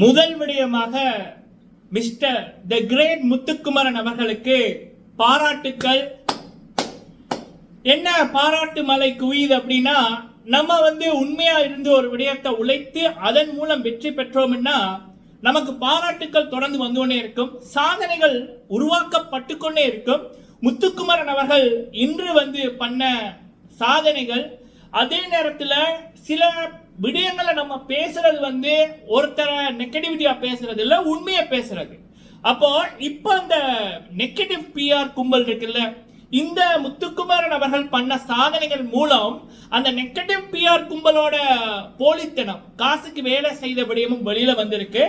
முதல் விடயமாக mister the great Muthukumaran அவர்களுக்கு பாராட்டுக்கள். என்ன பாராட்டு மலை குவியுது அப்படின்னா நம்ம வந்து உண்மையா இருந்து ஒரு விடயத்தை உழைத்து அதன் மூலம் வெற்றி பெற்றோம்னா நமக்கு பாராட்டுக்கள் தொடர்ந்து வந்து கொண்டே இருக்கும். சாதனைகள் உருவாக்கப்பட்டு கொண்டே இருக்கும். முத்துக்குமரன் அவர்கள் இன்று வந்து பண்ண சாதனைகள் அதே நேரத்தில் சில விடயங்களை நம்ம பேசுறது வந்து ஒருத்தரை நெகட்டிவிட்டியா பேசுறது இல்லை உண்மையை பேசுறது. அப்போ இப்போ அந்த நெகட்டிவ் பிஆர் கும்பல் இருக்குல்ல இந்த முத்துக்குமாரன் அவர்கள் பண்ண சாதனைகள் மூலம் அந்த நெகட்டிவ் பிஆர் கும்பலோட போலித்தனம் காசுக்கு வேலை செய்த விடயமும் வெளியில வந்திருக்கு.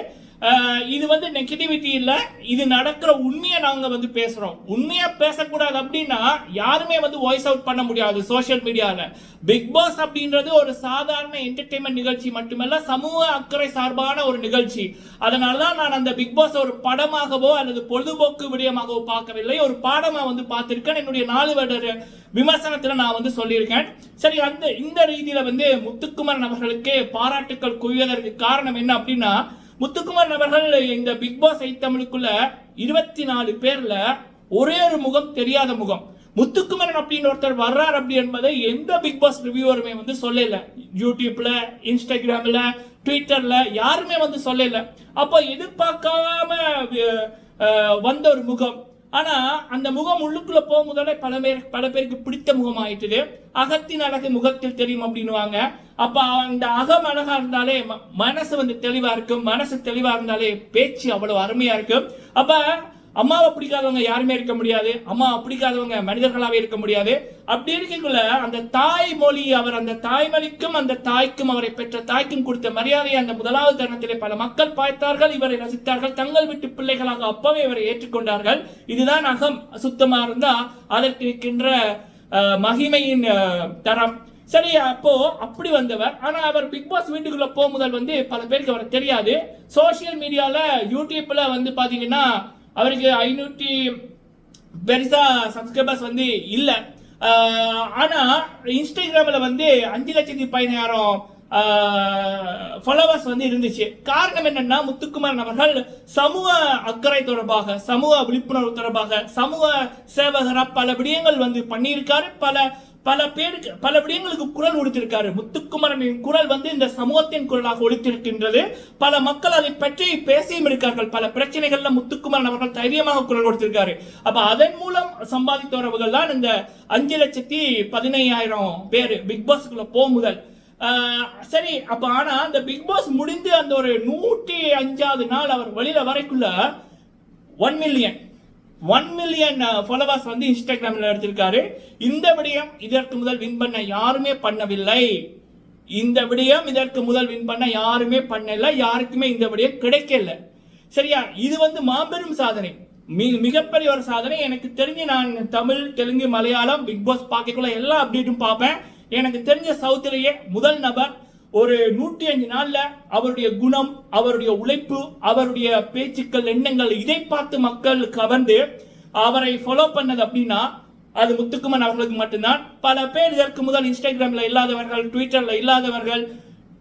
இது வந்து நெகட்டிவிட்டி இல்லை. இது நடக்கிற உண்மையை நாங்கள் வந்து பேசுகிறோம் உண்மையாக பேசக்கூடாது அப்படின்னா யாருமே வந்து வாய்ஸ் அவுட் பண்ண முடியாது சோஷியல் மீடியாவில் பிக் பாஸ் அப்படின்றது ஒரு சாதாரண என்டர்டைன்மெண்ட் நிகழ்ச்சி மட்டுமல்ல சமூக அக்கறை சார்பான ஒரு நிகழ்ச்சி. அதனால தான் நான் அந்த பிக் பாஸ் ஒரு படமாகவோ அல்லது பொழுதுபோக்கு விடயமாகவோ பார்க்கவில்லை. ஒரு பாடமாக வந்து பார்த்துருக்கேன். என்னுடைய நாலு வருட விமர்சனத்தில் நான் வந்து சொல்லியிருக்கேன். சரி அந்த இந்த ரீதியில் வந்து முத்துக்குமரன் அவர்களுக்கு பாராட்டுக்கள் குவிவதற்கு காரணம் என்ன அப்படின்னா முத்துக்குமார் அவர்கள் இந்த பிக் பாஸ் ஐ தமிழுக்குள்ள இருபத்தி நாலு பேர்ல ஒரே ஒரு முகம் தெரியாத முகம். முத்துக்குமரன் அப்படின்னு ஒருத்தர் வர்றார் அப்படி என்பதை எந்த பிக் பாஸ் ரிவ்யூவருமே வந்து சொல்லல. யூடியூப்ல இன்ஸ்டாகிராம்ல ட்விட்டர்ல யாருமே வந்து சொல்லல. அப்போ எதிர்பார்க்காம வந்த ஒரு முகம். ஆனால் அந்த முகம் உள்ளுக்குள்ளே போகும்போதே பல பேர் பல பேருக்கு பிடித்த முகம் ஆயிட்டுது அகத்தின் அழகு முகத்தில் தெரியும் அப்படின்னுவாங்க. அப்போ அந்த அகம் அழகாக இருந்தாலே ம- மனசு வந்து தெளிவாக இருக்கும். மனசு தெளிவாக இருந்தாலே பேச்சு அவ்வளோ அருமையாக இருக்கும். அப்போ அம்மாவை பிடிக்காதவங்க யாருமே இருக்க முடியாது. அம்மாவை பிடிக்காதவங்க மனிதர்களாவே இருக்க முடியாது. அப்படி இருக்கக்குள்ள அந்த தாய் மொழி அவர் அந்த தாய்மொழிக்கும் அந்த தாய்க்கும் அவரை பெற்ற தாய்க்கும் கொடுத்த மரியாதையை அந்த முதலாவது தருணத்திலே பல மக்கள் பார்த்தார்கள் இவரை ரசித்தார்கள் தங்கள் வீட்டு பிள்ளைகளாக அப்பவே இவரை ஏற்றுக்கொண்டார்கள். இதுதான் அகம். சுத்தமா இருந்தா அதற்கு இருக்கின்ற அஹ், மகிமையின் தரம். சரி அப்போ அப்படி வந்தவர். ஆனா அவர் பிக் பாஸ் வீட்டுக்குள்ள முதல் வந்து பல பேருக்கு அவர் தெரியாது. சோசியல் மீடியால யூடியூப்ல வந்து பாத்தீங்கன்னா அவருக்கு ஐநூற்றி பெருசா சப்ஸ்கிரைபர்ஸ் வந்து இல்லை. ஆனால் ஆனா வந்து அஞ்சு லட்சத்தி பதினாயிரம் ஃபாலோவர்ஸ் வந்து இருந்துச்சு. காரணம் என்னன்னா முத்துக்குமாரன் அவர்கள் சமூக அக்கறை தொடர்பாக சமூக விழிப்புணர்வு தொடர்பாக சமூக சேவகராக பல விடயங்கள் வந்து பண்ணியிருக்காரு. பல பல பேருக்கு பல விடயங்களுக்கு குரல் கொடுத்திருக்காரு முத்துக்குமரனின் குரல் வந்து இந்த சமூகத்தின் குரலாக ஒழித்திருக்கின்றது பல மக்கள் அதை பற்றி பேசியும் இருக்கார்கள். பல பிரச்சனைகள்ல முத்துக்குமரன் அவர்கள் தைரியமாக குரல் கொடுத்திருக்காரு. அப்ப அதன் மூலம் சம்பாதித்தவர்கள் தான் இந்த அஞ்சு லட்சத்தி பதினையாயிரம் பேர் பிக் பாஸ்க்குள்ள போகுமுதல் முதல். சரி அப்ப ஆனா அந்த பிக் பாஸ் முடிந்து அந்த ஒரு நூற்றி அஞ்சாவது நாள் அவர் வெளியில வரைக்குள்ள one million one million followers வந்து இன்ஸ்டாகிராமில் எடுத்திருக்காரு. இந்த விடயம் இதற்கு முதல் வின் பண்ண யாருமே பண்ணவில்லை. இந்த விடயம் இதற்கு முதல் வின் பண்ண யாருமே பண்ணல. யாருக்குமே இந்த விடயம் கிடைக்கல. சரியா? இது வந்து மாபெரும் சாதனை. மிக மிகப்பெரிய ஒரு சாதனை. எனக்கு தெரிஞ்சு நான் தமிழ் தெலுங்கு மலையாளம் பிக் பாஸ் பார்க்கக்குள்ள எல்லா அப்டேட்டும் பார்ப்பேன். எனக்கு தெரிஞ்ச சவுத்திலேயே முதல் நபர் ஒரு நூற்றி அஞ்சு நாள்ல அவருடைய குணம் அவருடைய உழைப்பு அவருடைய பேச்சுக்கள் எண்ணங்கள் இதை பார்த்து மக்கள் கவர்ந்து அவரை ஃபாலோ பண்ணது அப்படின்னா அது முத்துக்குமன் அவர்களுக்கு மட்டும்தான். பல பேர் இதற்கு முதல் இன்ஸ்டாகிராம்ல இல்லாதவர்கள் ட்விட்டர்ல இல்லாதவர்கள்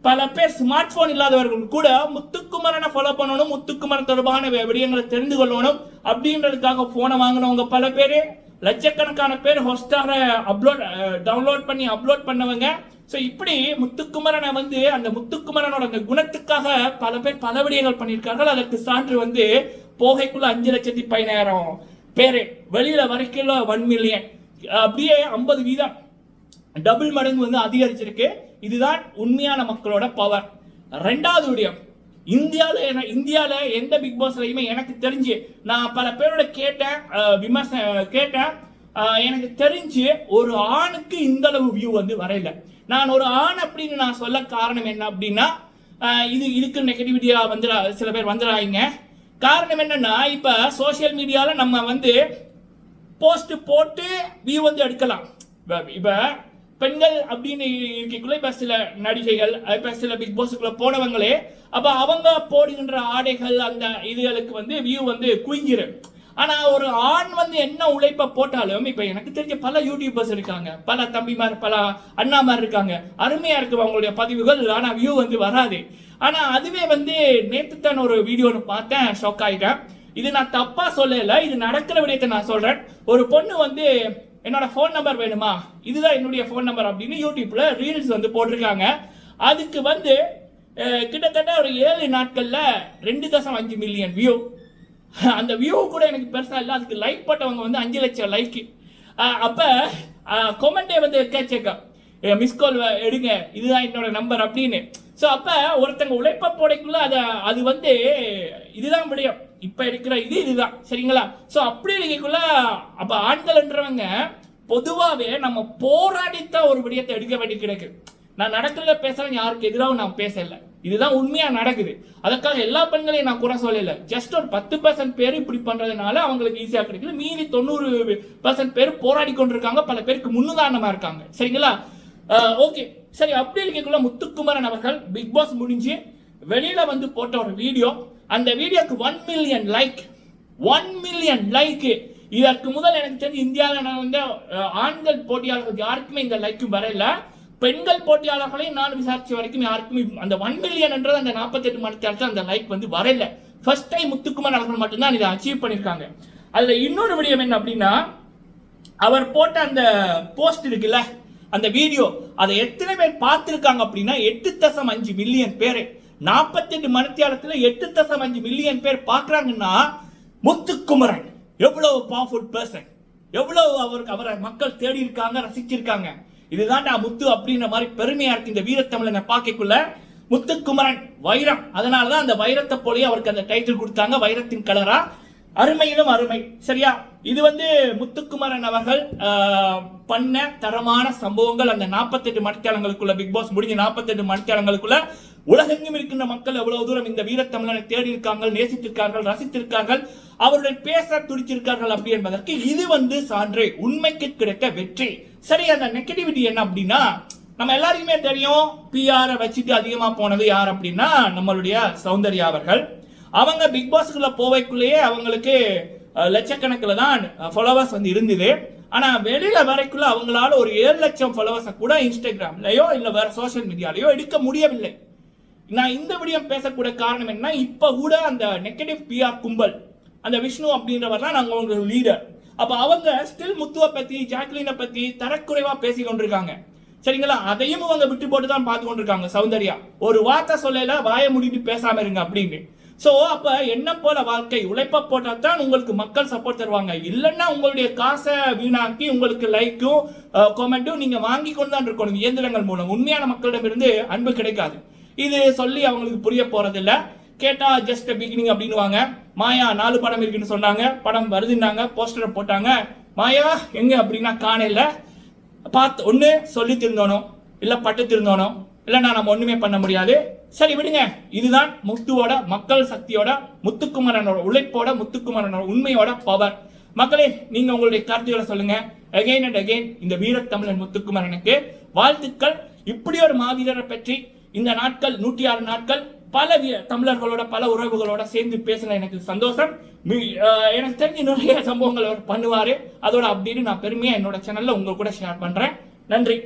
பல பேர் ஸ்மார்ட் போன் இல்லாதவர்கள் கூட முத்துக்குமரனை ஃபாலோ பண்ணணும் முத்துக்குமரன் தொடர்பான விடயங்களை தெரிந்து கொள்ளணும் அப்படின்றதுக்காக போனை வாங்கினவங்க பல பேர். லட்சக்கணக்கான பேர் ஹொஸ்டாரை அப்லோட் டவுன்லோட் பண்ணி அப்லோட் பண்ணவங்க. ஸோ இப்படி முத்துக்குமரனை வந்து அந்த முத்துக்குமரனோட அந்த குணத்துக்காக பல பேர் பல விடயங்கள் பண்ணியிருக்கார்கள். அதற்கு சான்று வந்து போகைக்குள்ள அஞ்சு லட்சத்தி பதினாயிரம் பேர் வெளியில வரைக்கும் ஒன் மில்லியன் அப்படியே ஐம்பது வீதம். டபுள் மடங்கு வந்து அதிகரிச்சிருக்கு. இதுதான் உண்மையான மக்களோட பவர் ரெண்டாவது விடயம். இந்தியாவில் என இந்தியாவில் எந்த பிக் பாஸ்லையுமே எனக்கு தெரிஞ்சு நான் பல பேரோட கேட்டேன் விமர்சன கேட்டேன். எனக்கு தெரிஞ்சு ஒரு ஆணுக்கு இந்த அளவு வியூ வந்து வரையில. நான் ஒரு ஆண் அப்படின்னு நான் சொல்ல காரணம் என்ன அப்படின்னா இது இதுக்கு நெகட்டிவிட்டியாக வந்துடா சில பேர் வந்துடாங்க காரணம் என்னன்னா இப்போ சோஷியல் மீடியாவில் நம்ம வந்து போஸ்ட் போட்டு வியூ வந்து எடுக்கலாம். இப்போ பெண்கள் அப்படின்னு இருக்கக்குள்ள இப்போ சில நடிகைகள் இப்போ சில பிக் பாஸுக்குள்ள போனவங்களே அப்போ அவங்க போடுகின்ற ஆடைகள் அந்த இதுகளுக்கு வந்து வியூ வந்து குவிஞ்சிரு ஆனால் ஒரு ஆண் வந்து என்ன உழைப்ப போட்டாலும் இப்போ எனக்கு தெரிஞ்ச பல யூடியூபர்ஸ் இருக்காங்க. பல தம்பிமார் பல அண்ணாமார் இருக்காங்க. அருமையாக இருக்கு அவங்களுடைய பதிவுகள். ஆனால் வியூ வந்து வராது. ஆனால் அதுவே வந்து நேற்று தான் ஒரு வீடியோ ஒன்று பார்த்தேன் ஷாக் ஆகிட்டேன் இது நான் தப்பாக சொல்லலை இது நடக்கிற விடயத்தை நான் சொல்கிறேன் ஒரு பொண்ணு வந்து என்னோட ஃபோன் நம்பர் வேணுமா? இதுதான் என்னுடைய ஃபோன் நம்பர் அப்படின்னு யூடியூப்பில் ரீல்ஸ் வந்து போட்டிருக்காங்க. அதுக்கு வந்து கிட்டத்தட்ட ஒரு ஏழு நாட்களில் ரெண்டு தசம் அஞ்சு மில்லியன் வியூ அந்த வியூ கூட எனக்கு பெருசா இல்லை. அதுக்கு லைக் போட்டவங்க வந்து அஞ்சு லட்சம் லைக்கு அப்ப கொமெண்டே வந்து கேட்சேக்கா மிஸ் கால் எடுங்க. இதுதான் என்னோட நம்பர் அப்படின்னு. ஸோ அப்ப ஒருத்தங்க உழைப்ப போடைக்குள்ள அதை அது வந்து இதுதான் விடயம். இப்போ இருக்கிற இது இதுதான். சரிங்களா? ஸோ அப்படி இருக்கக்குள்ள அப்போ ஆண்கள்ன்றவங்க பொதுவாகவே நம்ம போராடித்தான் ஒரு விடயத்தை எடுக்க வேண்டி கிடக்கு. நான் நடக்கிறத பேசுறேன் யாருக்கு எதிராகவும் நான் பேசல. இதுதான் உண்மையா நடக்குது. அதுக்காக எல்லா பெண்களையும் நான் குறை சொல்லல. ஜஸ்ட் ஒரு பத்து பர்சன்ட் பேர் இப்படி பண்றதுனால அவங்களுக்கு ஈஸியா கிடைக்குது. மீதி தொண்ணூறு பர்சன்ட் பேர் போராடி கொண்டிருக்காங்க. பல பேருக்கு முன்னுதாரணமா இருக்காங்க. சரிங்களா? ஓகே சரி அப்படி இருக்கக்குள்ள முத்துக்குமரன் அவர்கள் பிக் பாஸ் முடிஞ்சு வெளியில வந்து போட்ட ஒரு வீடியோ. அந்த வீடியோக்கு one million like one million like இதற்கு முதல் எனக்கு தெரிஞ்சு இந்தியாவில் நான் வந்து ஆண்கள் போட்டியாளர்கள் யாருக்குமே இந்த லைக்கும் வரல. பெண்கள் போட்டியாளர்களையும் நான் விசாரிச்ச வரைக்கும் யாருக்கும் அந்த ஒன் மில்லியன்ன்றது அந்த நாற்பத்தெட்டு மணி நேரத்தில் அந்த லைக் வந்து வரல. ஃபர்ஸ்ட் டைம் முத்துக்குமார் அவர்கள் மட்டும்தான் இதை அச்சீவ் பண்ணியிருக்காங்க. அதில் இன்னொரு விடயம் என்ன அப்படின்னா அவர் போட்ட அந்த போஸ்ட் இருக்குல்ல அந்த வீடியோ அதை எத்தனை பேர் பார்த்துருக்காங்க அப்படின்னா எட்டு தசம் அஞ்சு மில்லியன் பேர். நாற்பத்தெட்டு மணித்தியாலத்தில் எட்டு தசம் அஞ்சு மில்லியன் பேர் பார்க்குறாங்கன்னா முத்துக்குமரன் எவ்வளவு பவர்ஃபுல் பர்சன் எவ்வளவு அவருக்கு அவரை மக்கள் தேடி இருக்காங்க ரசிச்சிருக்காங்க. இதுதான்டா முத்து அப்படின்ற மாதிரி பெருமையா இருக்கு இந்த வீரத்தமிழனை பார்க்கக்குள்ள. முத்துக்குமரன் வைரம். அதனாலதான் அந்த வைரத்தை போலயே அவருக்கு அந்த டைட்டில் கொடுத்தாங்க வைரத்தின் கலரா அருமையிலும் அருமை. சரியா? இது வந்து முத்துக்குமரன் அவர்கள் பண்ண தரமான சம்பவங்கள். அந்த 48 மணித்தியாலங்களுக்குள்ள பிக் பாஸ் முடிஞ்ச 48 மணித்தியாலங்களுக்குள்ள உலகெங்கும் இருக்கின்ற மக்கள் எவ்வளவு தூரம் இந்த வீரத்தமிழனை தேடி இருக்காங்க நேசித்திருக்கார்கள் ரசித்திருக்கார்கள் அவருடன் பேச துடிச்சிருக்கார்கள் அப்படி என்பதற்கு இது வந்து சான்று. உண்மைக்கு கிடைத்த வெற்றி. சரி அந்த நெகட்டிவிட்டி என்ன அப்படின்னா நம்ம எல்லாருக்குமே தெரியும் பிஆரை வச்சுட்டு அதிகமாக போனது யார் அப்படின்னா நம்மளுடைய சௌந்தர்யா அவர்கள். அவங்க பிக் பாஸ்க்குள்ள போவைக்குள்ளேயே அவங்களுக்கு லட்சக்கணக்கில் தான் ஃபாலோவர்ஸ் வந்து இருந்தது. ஆனால் வெளியில் வரைக்குள்ள அவங்களால ஒரு ஏழு லட்சம் ஃபாலோவர்ஸை கூட இன்ஸ்டாகிராம்லையோ இல்லை வேறு சோஷியல் மீடியாலையோ எடுக்க முடியவில்லை. நான் இந்த விடயம் பேசக்கூடிய காரணம் என்ன இப்போ கூட அந்த நெகட்டிவ் பிஆர் கும்பல் அந்த விஷ்ணு அப்படின்றவர் தான் நாங்கள் உங்களுக்கு லீடர் அப்போ அவங்க ஸ்டில் முத்துவை பற்றி ஜாக்லினை பற்றி தரக்குறைவாக பேசி கொண்டிருக்காங்க. சரிங்களா? அதையும் அவங்க விட்டு போட்டு தான் பார்த்து கொண்டிருக்காங்க சௌந்தர்யா. ஒரு வார்த்தை சொல்லல வாயை முடிட்டு பேசாம இருங்க அப்படின்னு. ஸோ அப்போ என்ன போல வாழ்க்கை? உழைப்ப போட்டால் தான் உங்களுக்கு மக்கள் சப்போர்ட் தருவாங்க. இல்லைன்னா உங்களுடைய காசை வீணாக்கி உங்களுக்கு லைக்கும் கமெண்ட்டும் நீங்கள் வாங்கி கொண்டு தான் இருக்கணும் இயந்திரங்கள் மூலம். உண்மையான மக்களிடமிருந்து அன்பு கிடைக்காது. இது சொல்லி அவங்களுக்கு புரிய போறதில்ல. கேட்டா ஜஸ்ட் பிகினிங் அப்படின்னுவாங்க. மாயா நாலு படம் இருக்குன்னு சொன்னாங்க. படம் வருதுன்னாங்க போஸ்டரை போட்டாங்க. மாயா எங்க அப்படின்னா காணையில. பார்த்து ஒண்ணு சொல்லி திருந்தோனோ இல்ல பட்டு திருந்தோனோ இல்லைன்னா நம்ம ஒண்ணுமே பண்ண முடியாது. சரி விடுங்க. இதுதான் முத்துவோட மக்கள் சக்தியோட முத்துக்குமரனோட உழைப்போட முத்துக்குமரனோட உண்மையோட பவர் மக்களே நீங்க உங்களுடைய கருத்துக்களை சொல்லுங்க. அகைன் அண்ட் அகைன் இந்த வீரத்தமிழன் முத்துக்குமரனுக்கு வாழ்த்துக்கள். இப்படி ஒரு மாவீரரை பற்றி இந்த நாட்கள் நூற்றி ஆறு நாட்கள் பல தமிழர்களோட பல உறவுகளோட சேர்ந்து பேசின எனக்கு சந்தோஷம். எனக்கு தெரிஞ்சு நிறைய சம்பவங்கள் அவர் பண்ணுவாரு. அதோட அப்படின்னு நான் பெருமையா என்னோட சேனல்ல உங்க கூட ஷேர் பண்றேன். நன்றி.